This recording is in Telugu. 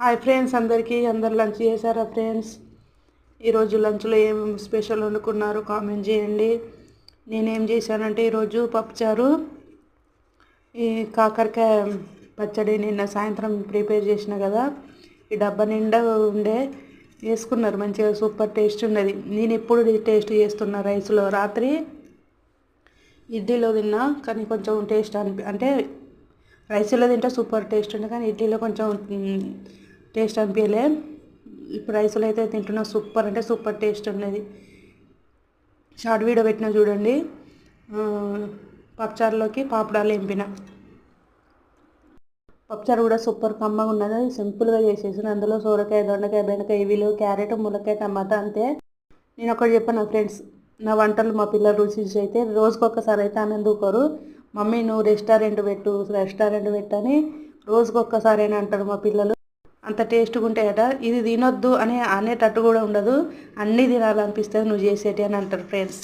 హాయ్ ఫ్రెండ్స్ అందరికీ అందరు లంచ్ చేశారా ఫ్రెండ్స్ ఈరోజు లంచ్లో ఏం స్పెషల్ వండుకున్నారు కామెంట్ చేయండి. నేనేం చేశానంటే ఈరోజు పప్పుచారు ఈ కాకరకాయ పచ్చడి నిన్న సాయంత్రం ప్రిపేర్ చేసిన కదా ఈ డబ్బా నిండా ఉండే వేసుకున్నారు మంచిగా సూపర్ టేస్ట్ ఉన్నది. నేను ఎప్పుడు టేస్ట్ చేస్తున్నా రైస్లో రాత్రి ఇడ్లీలో తిన్నా కానీ కొంచెం టేస్ట్ అనిపి అంటే రైస్లో తింటే సూపర్ టేస్ట్ ఉంది కానీ ఇడ్లీలో కొంచెం టేస్ట్ అనిపించలే. ఇప్పుడు రైస్లో అయితే తింటున్నా సూపర్ అంటే సూపర్ టేస్ట్ ఉన్నది. షార్ట్ వీడియో పెట్టినా చూడండి. పప్పుచారులోకి పాపడాలు ఎంపిన. పప్పుచారు కూడా సూపర్ కమ్మగా ఉన్నది. సింపుల్గా చేసేసిన. అందులో సోరకాయ దొండకాయ బెండకాయ ఇవిలు క్యారెట్ ములకాయ టమాటా అంతే. నేను ఒకటి చెప్పాను ఫ్రెండ్స్ నా వంటలు మా పిల్లలు రుచి అయితే రోజుకొకసారి అయితే ఆనందుకోరు మమ్మీ నువ్వు రెస్టారెంట్ పెట్టు రెస్టారెంట్ పెట్టని రోజుకొక్కసారి అని అంటారు మా పిల్లలు. అంత టేస్ట్గా కదా ఇది తినొద్దు అని అనేటట్టు కూడా ఉండదు. అన్నీ తినాలనిపిస్తుంది నువ్వు చేసేటి అని అంటారు ఫ్రెండ్స్.